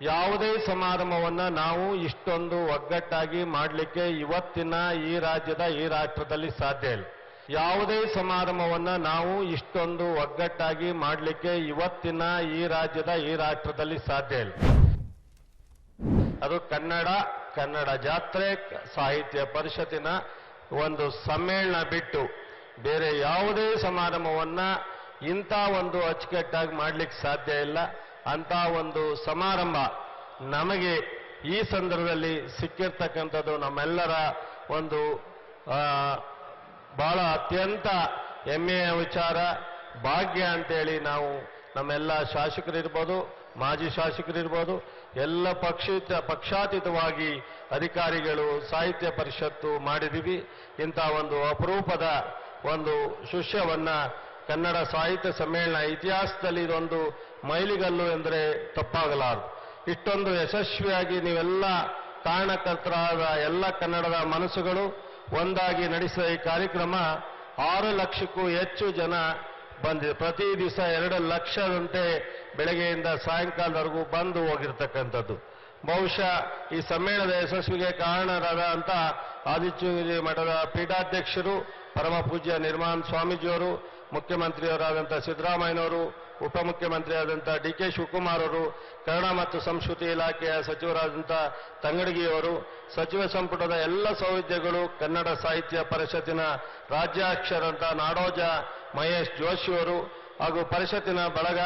ಯಾವುದೇ ಸಮಾರಂಭವನ್ನ ನಾವು ಇಷ್ಟೊಂದು ಒಗ್ಗಟ್ಟಾಗಿ ಮಾಡಲಿಕ್ಕೆ ಇವತ್ತಿನ ಈ ರಾಜ್ಯದ, ಈ ರಾಷ್ಟ್ರದಲ್ಲಿ ಸಾಧ್ಯ ಇಲ್ಲ. ಯಾವುದೇ ಸಮಾರಂಭವನ್ನ ನಾವು ಇಷ್ಟೊಂದು ಒಗ್ಗಟ್ಟಾಗಿ ಮಾಡಲಿಕ್ಕೆ ಇವತ್ತಿನ ಈ ರಾಜ್ಯದ, ಈ ರಾಷ್ಟ್ರದಲ್ಲಿ ಸಾಧ್ಯ ಇಲ್ಲ. ಅದು ಕನ್ನಡ ಕನ್ನಡ ಜಾತ್ರೆ, ಸಾಹಿತ್ಯ ಪರಿಷತ್ತಿನ ಒಂದು ಸಮ್ಮೇಳನ ಬಿಟ್ಟು ಬೇರೆ ಯಾವುದೇ ಸಮಾರಂಭವನ್ನ ಇಂಥ ಒಂದು ಅಚ್ಚುಕಟ್ಟಾಗಿ ಮಾಡ್ಲಿಕ್ಕೆ ಸಾಧ್ಯ ಇಲ್ಲ. ಅಂತ ಒಂದು ಸಮಾರಂಭ ನಮಗೆ ಈ ಸಂದರ್ಭದಲ್ಲಿ ಸಿಕ್ಕಿರ್ತಕ್ಕಂಥದ್ದು ನಮ್ಮೆಲ್ಲರ ಒಂದು ಬಹಳ ಅತ್ಯಂತ ಹೆಮ್ಮೆಯ ವಿಚಾರ, ಭಾಗ್ಯ ಅಂತೇಳಿ ನಾವು ನಮ್ಮೆಲ್ಲ ಶಾಸಕರಿರ್ಬೋದು, ಮಾಜಿ ಶಾಸಕರಿರ್ಬೋದು, ಎಲ್ಲ ಪಕ್ಷಿತ, ಪಕ್ಷಾತೀತವಾಗಿ ಅಧಿಕಾರಿಗಳು ಸಾಹಿತ್ಯ ಪರಿಷತ್ತು ಮಾಡಿದೀವಿ ಇಂಥ ಒಂದು ಅಪರೂಪದ ಒಂದು ಶಿಷ್ಯವನ್ನ ಕನ್ನಡ ಸಾಹಿತ್ಯ ಸಮ್ಮೇಳನ ಇತಿಹಾಸದಲ್ಲಿ ಇದೊಂದು ಮೈಲಿಗಲ್ಲು ಎಂದರೆ ತಪ್ಪಾಗಲಾರದು. ಇಷ್ಟೊಂದು ಯಶಸ್ವಿಯಾಗಿ ನೀವೆಲ್ಲ ಕಾರಣಕರ್ತರಾದ ಎಲ್ಲ ಕನ್ನಡದ ಮನಸ್ಸುಗಳು ಒಂದಾಗಿ ನಡೆಸಿದ ಈ ಕಾರ್ಯಕ್ರಮ ಆರು ಲಕ್ಷಕ್ಕೂ ಹೆಚ್ಚು ಜನ ಬಂದಿದೆ. ಪ್ರತಿ ದಿವಸ ಎರಡು ಲಕ್ಷದಂತೆ ಬೆಳಗ್ಗೆಯಿಂದ ಸಾಯಂಕಾಲದವರೆಗೂ ಬಂದು ಹೋಗಿರ್ತಕ್ಕಂಥದ್ದು. ಬಹುಶಃ ಈ ಸಮ್ಮೇಳನದ ಯಶಸ್ವಿಗೆ ಕಾರಣರಾದ ಅಂತ ಆದಿಚೂರಿ ಮಠದ ಪೀಠಾಧ್ಯಕ್ಷರು ಪರಮ ಪೂಜ್ಯ ನಿರ್ಮಾನ್ ಸ್ವಾಮೀಜಿಯವರು ಮುಖ್ಯಮಂತ್ರಿಯವರಾದಂಥ ಸಿದ್ದರಾಮಯ್ಯನವರು, ಉಪಮುಖ್ಯಮಂತ್ರಿಯಾದಂಥ ಡಿ ಕೆ ಶಿವಕುಮಾರ್ ಅವರು ಕನ್ನಡ ಮತ್ತು ಸಂಸ್ಕೃತಿ ಇಲಾಖೆಯ ಸಚಿವರಾದಂಥ ತಂಗಡಗಿಯವರು, ಸಚಿವ ಸಂಪುಟದ ಎಲ್ಲ ಸೌವಿಧ್ಯಗಳು ಕನ್ನಡ ಸಾಹಿತ್ಯ ಪರಿಷತ್ತಿನ ರಾಜ್ಯಾಕ್ಷರಂತ ನಾಡೋಜ ಮಹೇಶ್ ಜೋಶಿಯವರು ಹಾಗೂ ಪರಿಷತ್ತಿನ ಬಳಗ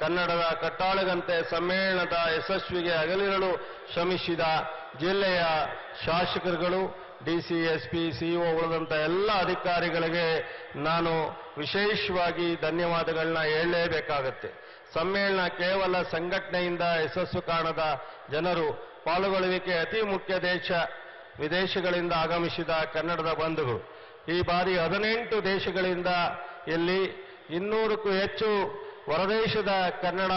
ಕನ್ನಡದ ಕಟ್ಟಾಳಗಂತೆ ಸಮ್ಮೇಳನದ ಯಶಸ್ವಿಗೆ ಅಗಲಿರಲು ಶ್ರಮಿಸಿದ ಜಿಲ್ಲೆಯ ಶಾಸಕರುಗಳು ಡಿಸಿ, ಎಸ್ಪಿ, ಸಿಇಒ ಉಳಿದಂಥ ಎಲ್ಲ ಅಧಿಕಾರಿಗಳಿಗೆ ನಾನು ವಿಶೇಷವಾಗಿ ಧನ್ಯವಾದಗಳನ್ನ ಹೇಳಲೇಬೇಕಾಗತ್ತೆ. ಸಮ್ಮೇಳನ ಕೇವಲ ಸಂಘಟನೆಯಿಂದ ಯಶಸ್ಸು ಕಾಣದ ಜನರು ಪಾಲ್ಗೊಳ್ಳುವಿಕೆ ಅತಿ ಮುಖ್ಯ ದೇಶ ವಿದೇಶಗಳಿಂದ ಆಗಮಿಸಿದ ಕನ್ನಡದ ಬಂಧುಗಳು. ಈ ಬಾರಿ ಹದಿನೆಂಟು ದೇಶಗಳಿಂದ ಇಲ್ಲಿ ಇನ್ನೂರಕ್ಕೂ ಹೆಚ್ಚು ಹೊರದೇಶದ ಕನ್ನಡ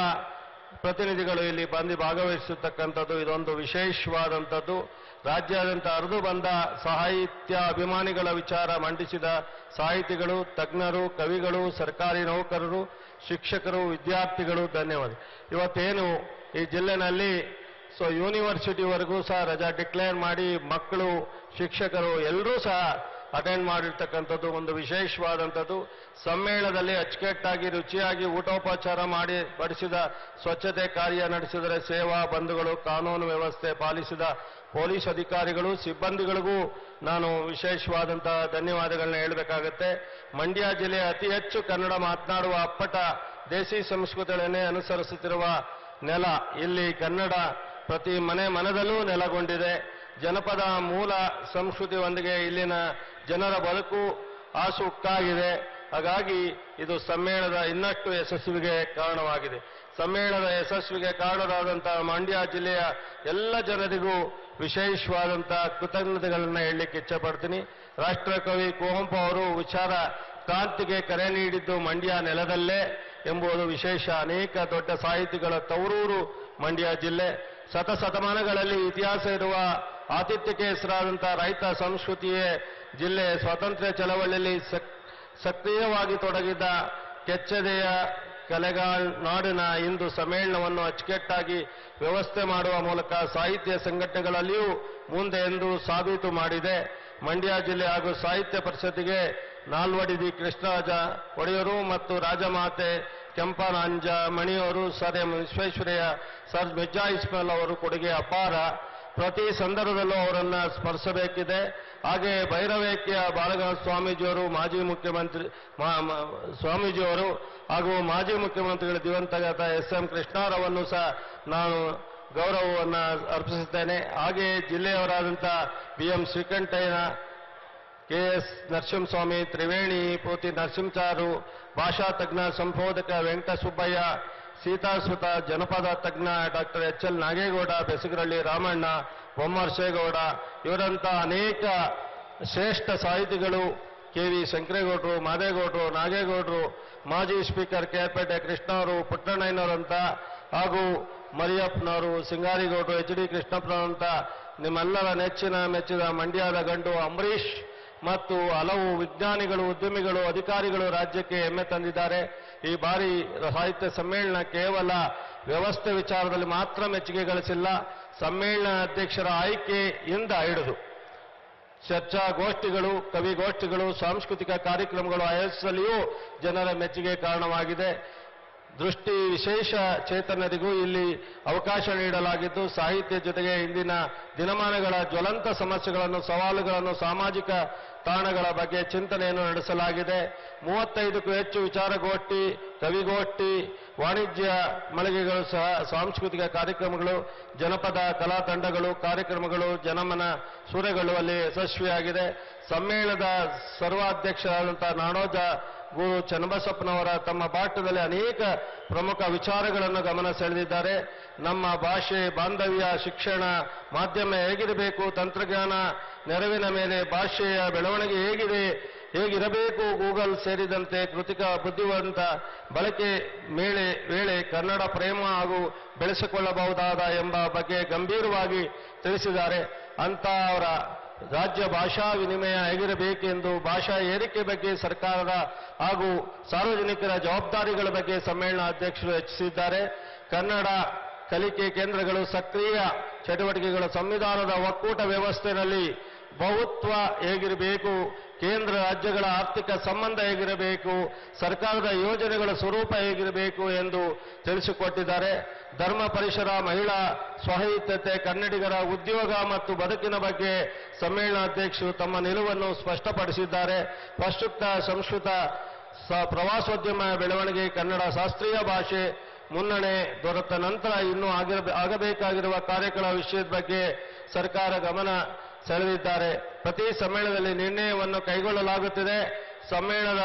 ಪ್ರತಿನಿಧಿಗಳು ಇಲ್ಲಿ ಬಂದು ಭಾಗವಹಿಸತಕ್ಕಂಥದ್ದು ಇದೊಂದು ವಿಶೇಷವಾದಂಥದ್ದು. ರಾಜ್ಯಾದ್ಯಂತ ಹರಿದು ಬಂದ ಸಾಹಿತ್ಯ ಅಭಿಮಾನಿಗಳ ವಿಚಾರ ಮಂಡಿಸಿದ ಸಾಹಿತಿಗಳು, ತಜ್ಞರು, ಕವಿಗಳು, ಸರ್ಕಾರಿ ನೌಕರರು, ಶಿಕ್ಷಕರು, ವಿದ್ಯಾರ್ಥಿಗಳು, ಧನ್ಯವಾದ. ಇವತ್ತೇನು ಈ ಜಿಲ್ಲೆನಲ್ಲಿ ಸೊ, ಯೂನಿವರ್ಸಿಟಿವರೆಗೂ ಸಹ ರಜಾ ಡಿಕ್ಲೇರ್ ಮಾಡಿ ಮಕ್ಕಳು, ಶಿಕ್ಷಕರು ಎಲ್ಲರೂ ಸಹ ಅಟೆಂಡ್ ಮಾಡಿರ್ತಕ್ಕಂಥದ್ದು? ಒಂದು ವಿಶೇಷವಾದಂಥದ್ದು. ಸಮ್ಮೇಳನದಲ್ಲಿ ಅಚ್ಚುಕಟ್ಟಾಗಿ, ರುಚಿಯಾಗಿ ಊಟೋಪಚಾರ ಮಾಡಿ ಬಡಿಸಿದ ಸ್ವಚ್ಛತೆ ಕಾರ್ಯ ನಡೆಸಿದರೆ ಸೇವಾ, ಬಂಧುಗಳು, ಕಾನೂನು ವ್ಯವಸ್ಥೆ ಪಾಲಿಸಿದ ಪೊಲೀಸ್ ಅಧಿಕಾರಿಗಳು, ಸಿಬ್ಬಂದಿಗಳಿಗೂ ನಾನು ವಿಶೇಷವಾದಂತಹ ಧನ್ಯವಾದಗಳನ್ನ ಹೇಳಬೇಕಾಗತ್ತೆ. ಮಂಡ್ಯ ಜಿಲ್ಲೆ ಅತಿ ಹೆಚ್ಚು ಕನ್ನಡ ಮಾತನಾಡುವ ಅಪ್ಪಟ ದೇಸಿ ಸಂಸ್ಕೃತಿಗಳನ್ನೇ ಅನುಸರಿಸುತ್ತಿರುವ ನೆಲ. ಇಲ್ಲಿ ಕನ್ನಡ ಪ್ರತಿ ಮನೆ ಮನದಲ್ಲೂ ನೆಲೆಗೊಂಡಿದೆ. ಜನಪದ ಮೂಲ ಸಂಸ್ಕೃತಿಯೊಂದಿಗೆ ಇಲ್ಲಿನ ಜನರ ಬದುಕು ಆಸುಕ್ತಾಗಿದೆ. ಹಾಗಾಗಿ ಇದು ಸಮ್ಮೇಳನದ ಇನ್ನಷ್ಟು ಯಶಸ್ವಿಗೆ ಕಾರಣವಾಗಿದೆ. ಸಮ್ಮೇಳನದ ಯಶಸ್ವಿಗೆ ಕಾರಣರಾದಂತಹ ಮಂಡ್ಯ ಜಿಲ್ಲೆಯ ಎಲ್ಲ ಜನರಿಗೂ ವಿಶೇಷವಾದಂತಹ ಕೃತಜ್ಞತೆಗಳನ್ನು ಹೇಳಲಿಕ್ಕೆ ಇಚ್ಛಪಡ್ತೀನಿ. ರಾಷ್ಟ್ರಕವಿ ಕುವೆಂಪು ಅವರು ವಿಚಾರ ಕ್ರಾಂತಿಗೆ ಕರೆ ನೀಡಿದ್ದು ಮಂಡ್ಯ ನೆಲದಲ್ಲೇ ಎಂಬುದು ವಿಶೇಷ ಅನೇಕ ದೊಡ್ಡ ಸಾಹಿತಿಗಳ ತವರೂರು ಮಂಡ್ಯ ಜಿಲ್ಲೆ. ಶತಶತಮಾನಗಳಲ್ಲಿ ಇತಿಹಾಸ ಇರುವ ಆತಿಥ್ಯಕ್ಕೆ ಹೆಸರಾದಂಥ ರೈತ ಸಂಸ್ಕೃತಿಯೇ ಜಿಲ್ಲೆ ಸ್ವಾತಂತ್ರ್ಯ ಚಳವಳಿಯಲ್ಲಿ ಸಕ್- ಸಕ್ರಿಯವಾಗಿ ತೊಡಗಿದ್ದ ಕೆಚ್ಚದೆಯ ಕಲೆಗಾಳ್ ನಾಡಿನ ಇಂದು ಸಮ್ಮೇಳನವನ್ನು ಅಚ್ಚುಕಟ್ಟಾಗಿ ವ್ಯವಸ್ಥೆ ಮಾಡುವ ಮೂಲಕ ಸಾಹಿತ್ಯ ಸಂಘಟನೆಗಳಲ್ಲಿಯೂ ಮುಂದೆ ಎಂದು ಸಾಬೀತು ಮಾಡಿದೆ. ಮಂಡ್ಯ ಜಿಲ್ಲೆ ಹಾಗೂ ಸಾಹಿತ್ಯ ಪರಿಷತ್ತಿಗೆ ನಾಲ್ವಡಿದಿ ಕೃಷ್ಣರಾಜ ಒಡೆಯರು ಮತ್ತು ರಾಜಮಾತೆ ಕೆಂಪನಾಂಜ ಮಣಿಯವರು, sir M. Visvesvaraya, sir Mirza Ismail ಅವರು ಕೊಡುಗೆ ಅಪಾರ ಪ್ರತಿ ಸಂದರ್ಭದಲ್ಲೂ ಅವರನ್ನ ಸ್ಮರಿಸಬೇಕಿದೆ ಹಾಗೆ ಭೈರವೇಕ್ಯ ಬಾಳಗ ಸ್ವಾಮೀಜಿಯವರು, ಮಾಜಿ ಮುಖ್ಯಮಂತ್ರಿ ಸ್ವಾಮೀಜಿಯವರು ಹಾಗೂ ಮಾಜಿ ಮುಖ್ಯಮಂತ್ರಿಗಳ ದಿವಂತಗತ ಎಸ್ ಎಂ ಕೃಷ್ಣಾರವನ್ನು ಸಹ ನಾನು ಗೌರವವನ್ನು ಅರ್ಪಿಸುತ್ತೇನೆ. ಹಾಗೆ ಜಿಲ್ಲೆಯವರಾದಂಥ B M Srikantaiah K S Narasimhaswamy, Triveni ಪೋತಿ ನರಸಿಂಚಾರು ಭಾಷಾ ತಜ್ಞ ಸಂಶೋಧಕ ವೆಂಕಟಸುಬ್ಬಯ್ಯ ಸೀತಾಸುತ ಜನಪದ ತಜ್ಞ doctor H L Nagegowda, Besagarahalli Ramanna Bommarshegowda ಇವರಂಥ ಅನೇಕ ಶ್ರೇಷ್ಠ ಸಾಹಿತಿಗಳು ಕೆ ವಿ ಶಂಕರೇಗೌಡರು, ಮಾದೇಗೌಡರು, ನಾಗೇಗೌಡರು, ಮಾಜಿ ಸ್ಪೀಕರ್ ಕೆಆರ್ಪೇಟೆ ಕೃಷ್ಣ ಅವರು ಪುಟ್ಟಣ್ಣಯ್ಯನವರಂತ ಹಾಗೂ ಮರಿಯಪ್ಪನವರು, ಸಿಂಗಾರಿಗೌಡರು, ಎಚ್ ಡಿ ಕೃಷ್ಣಪ್ಪನವರಂತ, ನಿಮ್ಮೆಲ್ಲರ ನೆಚ್ಚಿನ ಮೆಚ್ಚಿದ ಮಂಡ್ಯದ ಗಂಡು ಅಂಬರೀಷ್ ಮತ್ತು ಹಲವು ವಿಜ್ಞಾನಿಗಳು, ಉದ್ಯಮಿಗಳು, ಅಧಿಕಾರಿಗಳು ರಾಜ್ಯಕ್ಕೆ ಹೆಮ್ಮೆ ತಂದಿದ್ದಾರೆ. ಈ ಬಾರಿ ಸಾಹಿತ್ಯ ಸಮ್ಮೇಳನ ಕೇವಲ ವ್ಯವಸ್ಥೆ ವಿಚಾರದಲ್ಲಿ ಮಾತ್ರ ಮೆಚ್ಚುಗೆ ಗಳಿಸಿಲ್ಲ, ಸಮ್ಮೇಳನ ಅಧ್ಯಕ್ಷರ ಆಯ್ಕೆಯಿಂದ ಹಿಡಿದು ಚರ್ಚಾಗೋಷ್ಠಿಗಳು ಕವಿಗೋಷ್ಠಿಗಳು ಸಾಂಸ್ಕೃತಿಕ ಕಾರ್ಯಕ್ರಮಗಳು ಆಯೋಜಿಸಲಿಯೂ ಜನರ ಮೆಚ್ಚುಗೆ ಕಾರಣವಾಗಿದೆ. ದೃಷ್ಟಿ ವಿಶೇಷ ಚೇತನರಿಗೂ ಇಲ್ಲಿ ಅವಕಾಶ ನೀಡಲಾಗಿದ್ದು ಸಾಹಿತ್ಯ ಜೊತೆಗೆ ಇಂದಿನ ದಿನಮಾನಗಳ ಜ್ವಲಂತ ಸಮಸ್ಯೆಗಳನ್ನು, ಸವಾಲುಗಳನ್ನು, ಸಾಮಾಜಿಕ ತಾಣಗಳ ಬಗ್ಗೆ ಚಿಂತನೆಯನ್ನು ನಡೆಸಲಾಗಿದೆ. ಮೂವತ್ತೈದಕ್ಕೂ ಹೆಚ್ಚು ವಿಚಾರಗೋಷ್ಠಿ, ಕವಿಗೋಷ್ಠಿ, ವಾಣಿಜ್ಯ ಮಳಿಗೆಗಳು ಸಹ, ಸಾಂಸ್ಕೃತಿಕ ಕಾರ್ಯಕ್ರಮಗಳು, ಜನಪದ ಕಲಾ ತಂಡಗಳು, ಕಾರ್ಯಕ್ರಮಗಳು, ಜನಮನ ಸೂರೆಗಳು ಅಲ್ಲಿ ಯಶಸ್ವಿಯಾಗಿದೆ. ಸಮ್ಮೇಳನದ ಸರ್ವಾಧ್ಯಕ್ಷರಾದಂಥ ನಾಡೋಜ ಗುರು ಚನ್ನಬಸಪ್ಪನವರ ತಮ್ಮ ಪಾಠದಲ್ಲಿ ಅನೇಕ ಪ್ರಮುಖ ವಿಚಾರಗಳನ್ನು ಗಮನ ಸೆಳೆದಿದ್ದಾರೆ. ನಮ್ಮ ಭಾಷೆ, ಬಾಂಧವ್ಯ, ಶಿಕ್ಷಣ, ಮಾಧ್ಯಮ ಹೇಗಿರಬೇಕು, ತಂತ್ರಜ್ಞಾನ ನೆರವಿನ ಮೇಲೆ ಭಾಷೆಯ ಬೆಳವಣಿಗೆ ಹೇಗಿದೆ, ಹೇಗಿರಬೇಕು, ಗೂಗಲ್ ಸೇರಿದಂತೆ ಕೃತಿಕ ಬುದ್ಧಿವಂತ ಬಳಕೆ ಮೇಳೆ ವೇಳೆ ಕನ್ನಡ ಪ್ರೇಮ ಹಾಗೂ ಬೆಳೆಸಿಕೊಳ್ಳಬಹುದಾದ ಎಂಬ ಬಗ್ಗೆ ಗಂಭೀರವಾಗಿ ತಿಳಿಸಿದ್ದಾರೆ. ಅಂತ ಅವರ ರಾಜ್ಯ ಭಾಷಾ ವಿನಿಮಯ ಹೇಗಿರಬೇಕೆಂದು ಭಾಷಾ ಏರಿಕೆ ಬಗ್ಗೆ ಸರ್ಕಾರದ ಹಾಗೂ ಸಾರ್ವಜನಿಕರ ಜವಾಬ್ದಾರಿಗಳ ಬಗ್ಗೆ ಸಮ್ಮೇಳನ ಅಧ್ಯಕ್ಷರು ಹೆಚ್ಚಿಸಿದ್ದಾರೆ ಕನ್ನಡ ಕಲಿಕೆ ಕೇಂದ್ರಗಳು ಸಕ್ರಿಯ ಚಟುವಟಿಕೆಗಳ ಸಂವಿಧಾನದ ಒಕ್ಕೂಟ ವ್ಯವಸ್ಥೆಯಲ್ಲಿ ಬಹುತ್ವ ಹೇಗಿರಬೇಕು, ಕೇಂದ್ರ ರಾಜ್ಯಗಳ ಆರ್ಥಿಕ ಸಂಬಂಧ ಹೇಗಿರಬೇಕು, ಸರ್ಕಾರದ ಯೋಜನೆಗಳ ಸ್ವರೂಪ ಹೇಗಿರಬೇಕು ಎಂದು ತಿಳಿಸಿಕೊಟ್ಟಿದ್ದಾರೆ. ಧರ್ಮ ಪರಿಸರ ಮಹಿಳಾ ಸ್ವಹಿತತೆ ಕನ್ನಡಿಗರ ಉದ್ಯೋಗ ಮತ್ತು ಬದುಕಿನ ಬಗ್ಗೆ ಸಮ್ಮೇಳನಾಧ್ಯಕ್ಷರು ತಮ್ಮ ನಿಲುವನ್ನು ಸ್ಪಷ್ಟಪಡಿಸಿದ್ದಾರೆ. ಪ್ರಸ್ತುತ ಸಂಸ್ಕೃತ ಪ್ರವಾಸೋದ್ಯಮ ಬೆಳವಣಿಗೆ ಕನ್ನಡ ಶಾಸ್ತ್ರೀಯ ಭಾಷೆ ಮುನ್ನಡೆ ದೊರೆತ ನಂತರ ಇನ್ನೂ ಆಗಬೇಕಾಗಿರುವ ಕಾರ್ಯಗಳ ವಿಷಯದ ಬಗ್ಗೆ ಸರ್ಕಾರ ಗಮನ ಸೆಳೆದಿದ್ದಾರೆ. ಪ್ರತಿ ಸಮ್ಮೇಳನದಲ್ಲಿ ನಿರ್ಣಯವನ್ನು ಕೈಗೊಳ್ಳಲಾಗುತ್ತಿದೆ. ಸಮ್ಮೇಳನದ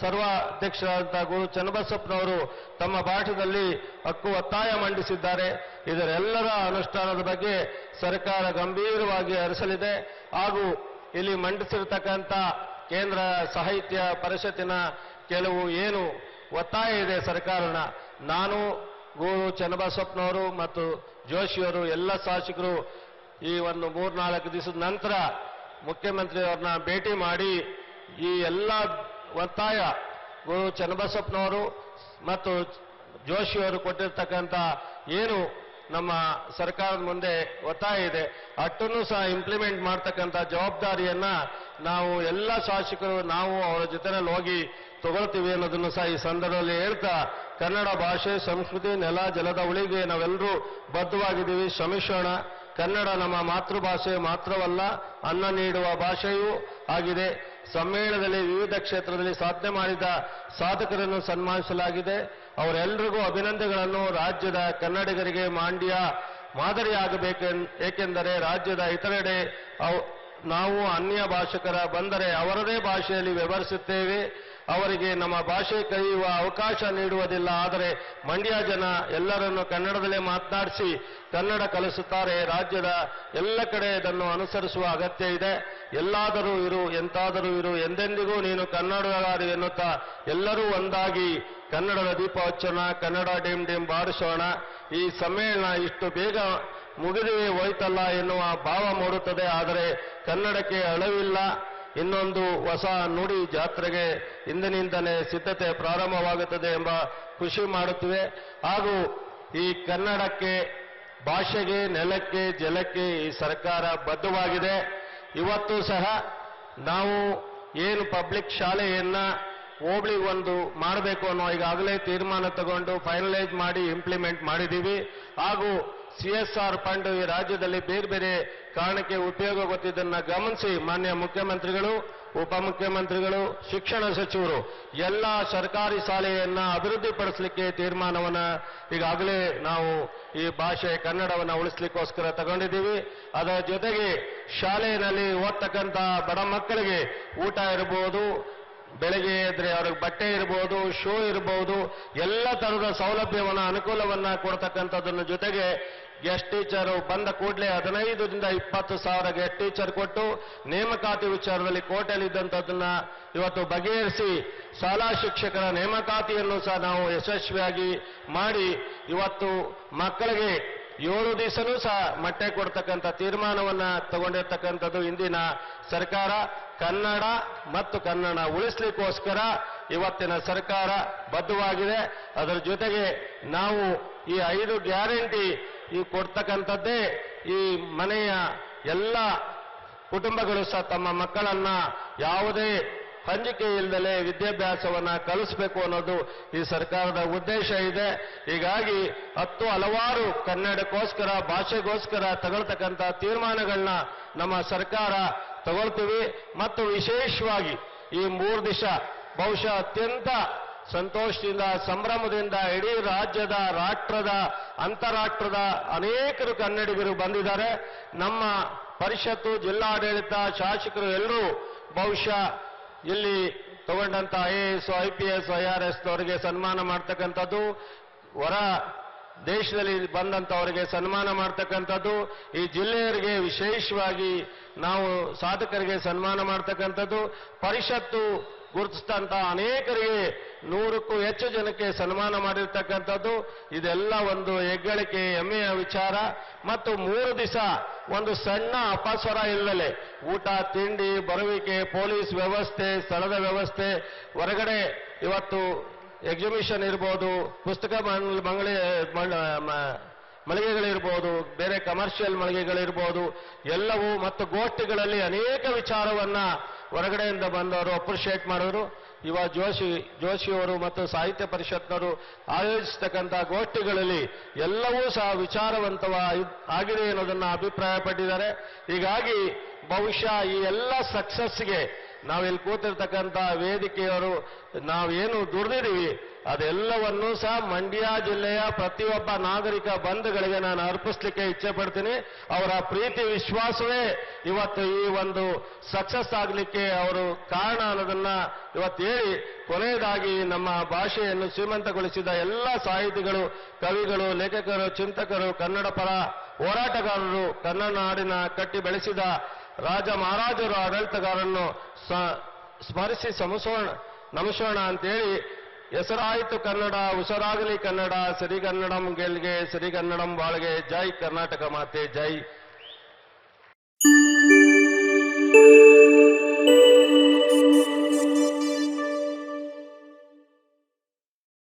ಸರ್ವಾಧ್ಯಕ್ಷರಾದಂತಹ ಗುರು ಚನ್ನಬಸಪ್ಪನವರು ತಮ್ಮ ಪಾಠದಲ್ಲಿ ಹಕ್ಕು ಒತ್ತಾಯ ಮಂಡಿಸಿದ್ದಾರೆ. ಇದರೆಲ್ಲರ ಅನುಷ್ಠಾನದ ಬಗ್ಗೆ ಸರ್ಕಾರ ಗಂಭೀರವಾಗಿ ಹರಿಸಲಿದೆ ಹಾಗೂ ಇಲ್ಲಿ ಮಂಡಿಸಿರ್ತಕ್ಕಂಥ ಕೇಂದ್ರ ಸಾಹಿತ್ಯ ಪರಿಷತ್ತಿನ ಕೆಲವು ಏನು ಒತ್ತಾಯ ಇದೆ ಸರ್ಕಾರನ, ನಾನು, ಗುರು ಚನ್ನಬಸಪ್ಪನವರು ಮತ್ತು ಜೋಶಿಯವರು ಎಲ್ಲ ಶಾಸಕರು ಈ ಒಂದು ಮೂರ್ನಾಲ್ಕು ದಿವಸದ ನಂತರ ಮುಖ್ಯಮಂತ್ರಿಯವರನ್ನ ಭೇಟಿ ಮಾಡಿ ಈ ಎಲ್ಲ ಒತ್ತಾಯ ಗುರು ಚನ್ನಬಸಪ್ಪನವರು ಮತ್ತು ಜೋಶಿಯವರು ಕೊಟ್ಟಿರ್ತಕ್ಕಂಥ ಏನು ನಮ್ಮ ಸರ್ಕಾರದ ಮುಂದೆ ಒತ್ತಾಯ ಇದೆ, ಅಷ್ಟನ್ನು ಸಹ ಇಂಪ್ಲಿಮೆಂಟ್ ಮಾಡ್ತಕ್ಕಂಥ ಜವಾಬ್ದಾರಿಯನ್ನ ನಾವು ಎಲ್ಲ ಶಾಸಕರು, ನಾವು ಅವರ ಜೊತೆನಲ್ಲಿ ಹೋಗಿ ತಗೊಳ್ತೀವಿ ಅನ್ನೋದನ್ನು ಸಹ ಈ ಸಂದರ್ಭದಲ್ಲಿ ಹೇಳ್ತಾ, ಕನ್ನಡ ಭಾಷೆ, ಸಂಸ್ಕೃತಿ, ನೆಲ, ಜಲದ ಉಳಿಗೆ ನಾವೆಲ್ಲರೂ ಬದ್ಧವಾಗಿದ್ದೀವಿ. ಶ್ರಮಿಸೋಣ ಕನ್ನಡ ನಮ್ಮ ಮಾತೃಭಾಷೆ ಮಾತ್ರವಲ್ಲ, ಅನ್ನ ನೀಡುವ ಭಾಷೆಯೂ ಆಗಿದೆ. ಸಮ್ಮೇಳನದಲ್ಲಿ ವಿವಿಧ ಕ್ಷೇತ್ರದಲ್ಲಿ ಸಾಧನೆ ಮಾಡಿದ ಸಾಧಕರನ್ನು ಸನ್ಮಾನಿಸಲಾಗಿದೆ. ಅವರೆಲ್ಲರಿಗೂ ಅಭಿನಂದನೆಗಳನ್ನು. ರಾಜ್ಯದ ಕನ್ನಡಿಗರಿಗೆ ಮಾಂಡ್ಯ ಮಾದರಿಯಾಗಬೇಕು ಏಕೆಂದರೆ ರಾಜ್ಯದ ಇತರೆಡೆ ನಾವು ಅನ್ಯ ಭಾಷಕರ ಬಂದರೆ ಅವರದೇ ಭಾಷೆಯಲ್ಲಿ ವ್ಯವಹರಿಸುತ್ತೇವೆ. ಅವರಿಗೆ ನಮ್ಮ ಭಾಷೆ ಕಲಿಯುವ ಅವಕಾಶ ನೀಡುವುದಿಲ್ಲ. ಆದರೆ ಮಂಡ್ಯ ಜನ ಎಲ್ಲರನ್ನು ಕನ್ನಡದಲ್ಲೇ ಮಾತನಾಡಿಸಿ ಕನ್ನಡ ಕಲಿಸುತ್ತಾರೆ. ರಾಜ್ಯದ ಎಲ್ಲ ಕಡೆ ಇದನ್ನು ಅನುಸರಿಸುವ ಅಗತ್ಯ ಇದೆ. ಎಲ್ಲಾದರೂ ಇರು, ಎಂತಾದರೂ ಇರು, ಎಂದೆಂದಿಗೂ ನೀನು ಕನ್ನಡಗಾರಿ ಎನ್ನುತ್ತಾ ಎಲ್ಲರೂ ಒಂದಾಗಿ ಕನ್ನಡದ ದೀಪ ಹಚ್ಚೋಣ, ಕನ್ನಡ ಡಿಮ್ ಡಿಮ್ ಬಾರಿಸೋಣ. ಈ ಸಮ್ಮೇಳನ ಇಷ್ಟು ಬೇಗ ಮುಗಿದೇ ಹೋಯ್ತಲ್ಲ ಎನ್ನುವ ಭಾವ ಮೂಡುತ್ತದೆ. ಆದರೆ ಕನ್ನಡಕ್ಕೆ ಅಳವಿಲ್ಲ. ಇನ್ನೊಂದು ಹೊಸ ನುಡಿ ಜಾತ್ರೆಗೆ ಇಂದಿನಿಂದಲೇ ಸಿದ್ಧತೆ ಪ್ರಾರಂಭವಾಗುತ್ತದೆ ಎಂಬ ಖುಷಿ ಮಾಡುತ್ತಿವೆ. ಹಾಗೂ ಈ ಕನ್ನಡಕ್ಕೆ, ಭಾಷೆಗೆ, ನೆಲಕ್ಕೆ, ಜಲಕ್ಕೆ ಈ ಸರ್ಕಾರ ಬದ್ಧವಾಗಿದೆ. ಇವತ್ತು ಸಹ ನಾವು ಏನು ಪಬ್ಲಿಕ್ ಶಾಲೆಯನ್ನ ಹೋಬಳಿ ಒಂದು ಮಾಡಬೇಕು ಅನ್ನೋ ಈಗಾಗಲೇ ತೀರ್ಮಾನ ತಗೊಂಡು ಫೈನಲೈಸ್ ಮಾಡಿ ಇಂಪ್ಲಿಮೆಂಟ್ ಮಾಡಿದ್ದೀವಿ. ಹಾಗೂ ಸಿ ಎಸ್ ಆರ್ ಫಂಡ್ ಈ ರಾಜ್ಯದಲ್ಲಿ ಬೇರೆ ಬೇರೆ ಕಾರಣಕ್ಕೆ ಉಪಯೋಗ ಗೊತ್ತಿದ್ದನ್ನ ಗಮನಿಸಿ ಮಾನ್ಯ ಮುಖ್ಯಮಂತ್ರಿಗಳು ಉಪಮುಖ್ಯಮಂತ್ರಿಗಳು ಶಿಕ್ಷಣ ಸಚಿವರು ಎಲ್ಲ ಸರ್ಕಾರಿ ಶಾಲೆಯನ್ನ ಅಭಿವೃದ್ಧಿಪಡಿಸಲಿಕ್ಕೆ ತೀರ್ಮಾನವನ್ನ ಈಗಾಗಲೇ ನಾವು ಈ ಭಾಷೆ ಕನ್ನಡವನ್ನ ಉಳಿಸ್ಲಿಕ್ಕೋಸ್ಕರ ತಗೊಂಡಿದ್ದೀವಿ. ಅದರ ಜೊತೆಗೆ ಶಾಲೆಯಲ್ಲಿ ಓದ್ತಕ್ಕಂಥ ಬಡ ಮಕ್ಕಳಿಗೆ ಊಟ ಇರಬಹುದು ಬೆಳಗ್ಗೆ ಎದ್ರೆ ಅವ್ರಿಗೆ ಬಟ್ಟೆ ಇರಬಹುದು ಶೂ ಇರಬಹುದು ಎಲ್ಲ ತರದ ಸೌಲಭ್ಯವನ್ನ, ಅನುಕೂಲವನ್ನ ಕೊಡ್ತಕ್ಕಂಥದ್ದನ್ನ ಜೊತೆಗೆ ಗೆಸ್ಟ್ ಟೀಚರು ಬಂದ ಕೂಡಲೇ ಹದಿನೈದರಿಂದ ಇಪ್ಪತ್ತು ಸಾವಿರ ಗೆಸ್ಟ್ ಟೀಚರ್ ಕೊಟ್ಟು ನೇಮಕಾತಿ ವಿಚಾರದಲ್ಲಿ ಕೋಟೆಯಲ್ಲಿದ್ದಂಥದ್ದನ್ನ ಇವತ್ತು ಬಗೆಹರಿಸಿ ಶಾಲಾ ಶಿಕ್ಷಕರ ನೇಮಕಾತಿಯನ್ನು ಸಹ ನಾವು ಯಶಸ್ವಿಯಾಗಿ ಮಾಡಿ ಇವತ್ತು ಮಕ್ಕಳಿಗೆ ಏಳು ದಿವಸನೂ ಸಹ ಮೊಟ್ಟೆ ಕೊಡ್ತಕ್ಕಂಥ ತೀರ್ಮಾನವನ್ನ ತಗೊಂಡಿರ್ತಕ್ಕಂಥದ್ದು ಇಂದಿನ ಸರ್ಕಾರ. ಕನ್ನಡ ಮತ್ತು ಕನ್ನಡ ಉಳಿಸ್ಲಿಕ್ಕೋಸ್ಕರ ಇವತ್ತಿನ ಸರ್ಕಾರ ಬದ್ಧವಾಗಿದೆ. ಅದರ ಜೊತೆಗೆ ನಾವು ಈ ಐದು ಗ್ಯಾರಂಟಿ ಈ ಕೊಡ್ತಕ್ಕಂಥದ್ದೇ ಈ ಮನೆಯ ಎಲ್ಲ ಕುಟುಂಬಗಳು ಸಹ ತಮ್ಮ ಮಕ್ಕಳನ್ನ ಯಾವುದೇ ಹಂಚಿಕೆ ಇಲ್ಲದಲೇ ವಿದ್ಯಾಭ್ಯಾಸವನ್ನ ಕಲಿಸಬೇಕು ಅನ್ನೋದು ಈ ಸರ್ಕಾರದ ಉದ್ದೇಶ ಇದೆ. ಹೀಗಾಗಿ ಹತ್ತು ಹಲವಾರು ಕನ್ನಡಕ್ಕೋಸ್ಕರ, ಭಾಷೆಗೋಸ್ಕರ ತಗೊಳ್ತಕ್ಕಂಥ ತೀರ್ಮಾನಗಳನ್ನ ನಮ್ಮ ಸರ್ಕಾರ ತಗೊಳ್ತೀವಿ. ಮತ್ತು ವಿಶೇಷವಾಗಿ ಈ ಮೂರು ದಿಶ ಬಹುಶಃ ಅತ್ಯಂತ ಸಂತೋಷದಿಂದ, ಸಂಭ್ರಮದಿಂದ ಇಡೀ ರಾಜ್ಯದ, ರಾಷ್ಟ್ರದ, ಅಂತಾರಾಷ್ಟ್ರದ ಅನೇಕರು ಕನ್ನಡಿಗರು ಬಂದಿದ್ದಾರೆ. ನಮ್ಮ ಪರಿಷತ್ತು, ಜಿಲ್ಲಾಡಳಿತ ಶಾಸಕರು ಎಲ್ಲರೂ ಬಹುಶಃ ಇಲ್ಲಿ ತಗೊಂಡಂತ I A S I P S I R S ಅವರಿಗೆ ಸನ್ಮಾನ ಮಾಡ್ತಕ್ಕಂಥದ್ದು. ಹೊರ ದೇಶದಲ್ಲಿ ಬಂದಂತವರಿಗೆ ಸನ್ಮಾನ ಮಾಡ್ತಕ್ಕಂಥದ್ದು. ಈ ಜಿಲ್ಲೆಯವರಿಗೆ ವಿಶೇಷವಾಗಿ ನಾವು ಸಾಧಕರಿಗೆ ಸನ್ಮಾನ ಮಾಡ್ತಕ್ಕಂಥದ್ದು. ಪರಿಷತ್ತು ಗುರುತಿಸಿದಂತ ಅನೇಕರಿಗೆ ನೂರಕ್ಕೂ ಹೆಚ್ಚು ಜನಕ್ಕೆ ಸನ್ಮಾನ ಮಾಡಿರ್ತಕ್ಕಂಥದ್ದು. ಇದೆಲ್ಲ ಒಂದು ಹೆಗ್ಗಳಿಕೆ, ಹೆಮ್ಮೆಯ ವಿಚಾರ. ಮತ್ತು ಮೂರು ದಿವಸ ಒಂದು ಸಣ್ಣ ಅಪಸ್ವರ ಇಲ್ಲದೆ ಊಟ, ತಿಂಡಿ, ಬರುವಿಕೆ, ಪೊಲೀಸ್ ವ್ಯವಸ್ಥೆ, ಸ್ಥಳದ ವ್ಯವಸ್ಥೆ. ಹೊರಗಡೆ ಇವತ್ತು ಎಕ್ಸಿಬಿಷನ್ ಇರ್ಬೋದು. ಪುಸ್ತಕ ಮಂಗಳ ಮಳಿಗೆಗಳಿರ್ಬೋದು, ಬೇರೆ ಕಮರ್ಷಿಯಲ್ ಮಳಿಗೆಗಳಿರ್ಬೋದು, ಎಲ್ಲವೂ ಮತ್ತು ಗೋಷ್ಠಿಗಳಲ್ಲಿ ಅನೇಕ ವಿಚಾರವನ್ನ ಹೊರಗಡೆಯಿಂದ ಬಂದವರು ಅಪ್ರಿಷಿಯೇಟ್ ಮಾಡೋರು. ಇವ ಜೋಶಿ, ಜೋಶಿಯವರು ಮತ್ತು ಸಾಹಿತ್ಯ ಪರಿಷತ್ನವರು ಆಯೋಜಿಸ್ತಕ್ಕಂಥ ಗೋಷ್ಠಿಗಳಲ್ಲಿ ಎಲ್ಲವೂ ಸಹ ವಿಚಾರವಂತವ ಆಗಿದೆ ಅನ್ನೋದನ್ನ ಅಭಿಪ್ರಾಯಪಟ್ಟಿದ್ದಾರೆ. ಹೀಗಾಗಿ ಬಹುಶಃ ಈ ಎಲ್ಲ ಸಕ್ಸಸ್ಗೆ ನಾವಿಲ್ಲಿ ಕೂತಿರ್ತಕ್ಕಂಥ ವೇದಿಕೆಯವರು ನಾವೇನು ದುಡಿದಿದ್ದೀವಿ ಅದೆಲ್ಲವನ್ನೂ ಸಹ ಮಂಡ್ಯ ಜಿಲ್ಲೆಯ ಪ್ರತಿಯೊಬ್ಬ ನಾಗರಿಕ ಬಂಧುಗಳಿಗೆ ನಾನು ಅರ್ಪಿಸ್ಲಿಕ್ಕೆ ಇಚ್ಛೆ ಪಡ್ತೀನಿ ಅವರ ಪ್ರೀತಿ, ವಿಶ್ವಾಸವೇ ಇವತ್ತು ಈ ಒಂದು ಸಕ್ಸಸ್ ಆಗಲಿಕ್ಕೆ ಅವರು ಕಾರಣ ಅನ್ನೋದನ್ನ ಇವತ್ತು ಹೇಳಿ, ಕೊನೆಯದಾಗಿ ನಮ್ಮ ಭಾಷೆಯನ್ನು ಶ್ರೀಮಂತಗೊಳಿಸಿದ ಎಲ್ಲ ಸಾಹಿತಿಗಳು, ಕವಿಗಳು, ಲೇಖಕರು, ಚಿಂತಕರು, ಕನ್ನಡ ಪರ ಹೋರಾಟಗಾರರು ಕನ್ನಡ ನಾಡಿನ ಕಟ್ಟಿ ಬೆಳೆಸಿದ ರಾಜ ಮಹಾರಾಜರು ಆಡಳಿತಗಾರರನ್ನು ಸ್ಮರಿಸಿ ಸಮಸೋಣ ನಮಸೋಣ ಅಂತೇಳಿ ಹೆಸರಾಯಿತು ಕನ್ನಡ ಹುಷಾರಾಗಲಿ ಕನ್ನಡ ಸರಿಗನ್ನಡಂ ಗೆಲ್ಗೆ ಸರಿಗನ್ನಡಂ ಬಾಳ್ಗೆ. ಜೈ ಕರ್ನಾಟಕ ಮಾತೆ ಜೈ.